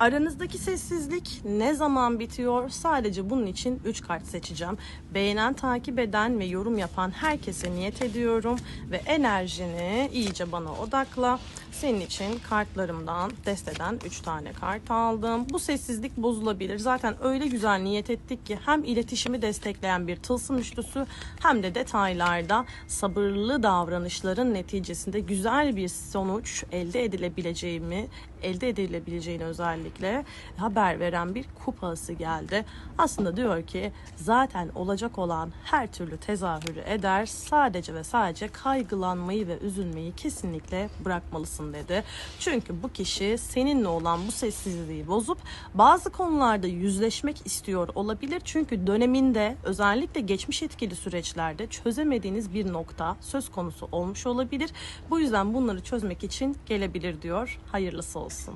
Aranızdaki sessizlik ne zaman bitiyor? Sadece bunun için 3 kart seçeceğim. Beğenen, takip eden ve yorum yapan herkese niyet ediyorum. Ve enerjini iyice bana odakla. Senin için kartlarımdan desteden 3 tane kart aldım. Bu sessizlik bozulabilir. Zaten öyle güzel niyet ettik ki hem iletişimi destekleyen bir tılsım üçlüsü hem de detaylarda sabırlı davranışların neticesinde güzel bir sonuç elde edilebileceğimi elde edilebileceğini özellikle haber veren bir kupası geldi. Aslında diyor ki zaten olacak olan her türlü tezahürü eder. Sadece ve sadece kaygılanmayı ve üzülmeyi kesinlikle bırakmalısın dedi. Çünkü bu kişi seninle olan bu sessizliği bozup bazı konularda yüzleşmek istiyor olabilir. Çünkü döneminde özellikle geçmiş etkili süreçlerde çözemediğiniz bir nokta söz konusu olmuş olabilir. Bu yüzden bunları çözmek için gelebilir diyor. Hayırlısı olsun.